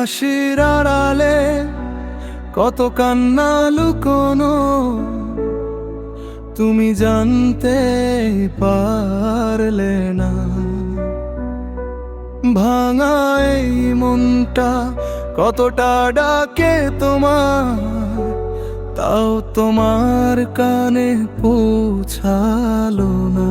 হাসির আড়ালে কত কান্না লুকোনো, তুমি জানতে পারলে না। ভাঙা এই মনটা কতটা ডাকে তোমার, তাও তোমার কানে পৌঁছালো না।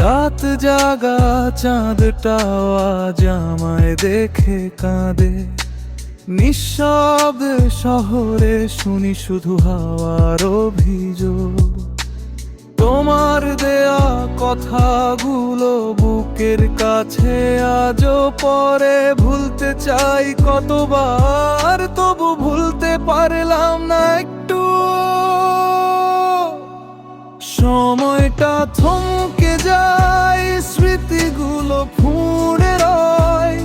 রাত জাগা, চাঁদটাও আজ আমায় দেখে কাঁদে। নিঃশব্দে শহরে শুনি শুধু হাওয়ার অভিযোগ। তোমার দেয়া কথাগুলো বুকের কাছে আজও পরে ভুলতে চাই কতবার, তবু ভুলতে পারলাম না একটু সময়টা থমকে যায়, স্মৃতিগুলো ফুঁড়ে রয়।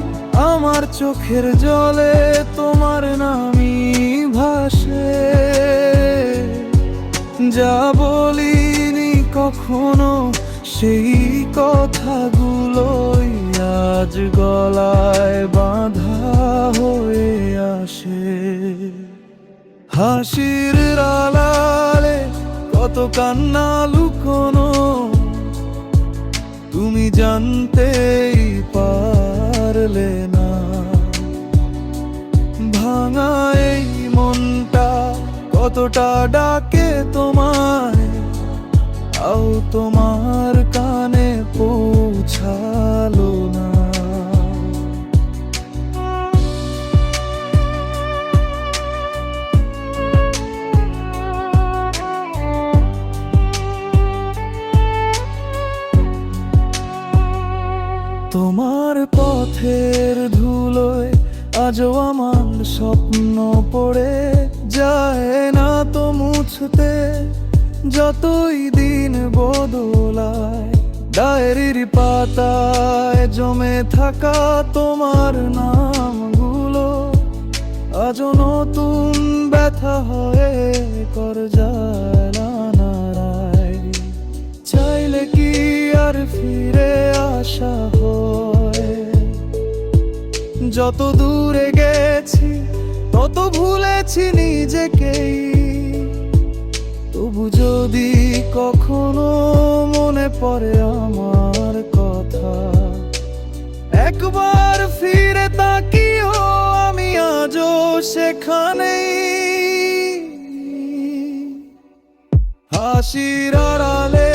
আমার চোখের জলে তোমার নামি ভাসে। যা বলিনি কখনো, সেই কথাগুলোই আজ গলায় বাঁধা হয়ে আসে। হাসির রালালে কত কান্না লুকোনো, তুমি জানতেই পারলে না। ভাঙা এই মনটা কতটা ডাকে তোমায়, আও তোমার কানে তোমার পথের ধুলোয় আজও আমার স্বপ্ন পড়ে যায় না তো মুছতে। যতই দিন বদলায়, ডায়েরির পাতায় জমে থাকা তোমার নামগুলো আজও নতুন ব্যথা হয়ে কর নারায় যত দূরে গেছি, তত ভুলেছি নিজেকেই। তবু যদি কখনো মনে পড়ে আমার কথা, একবার ফিরে তাকিও আমি আজও সেখানেই। হাসির আড়ালে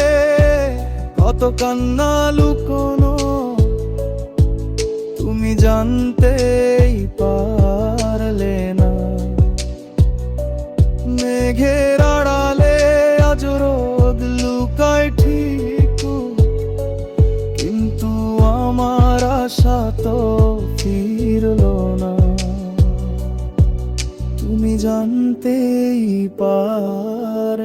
কত কান্না লুকোনো জানতেই পারলে না। মেঘের আড়ালে আজ রোদ লুকায় ঠিক। কিন্তু আমার আশা তো ফিরলো না। তুমি জানতেই পার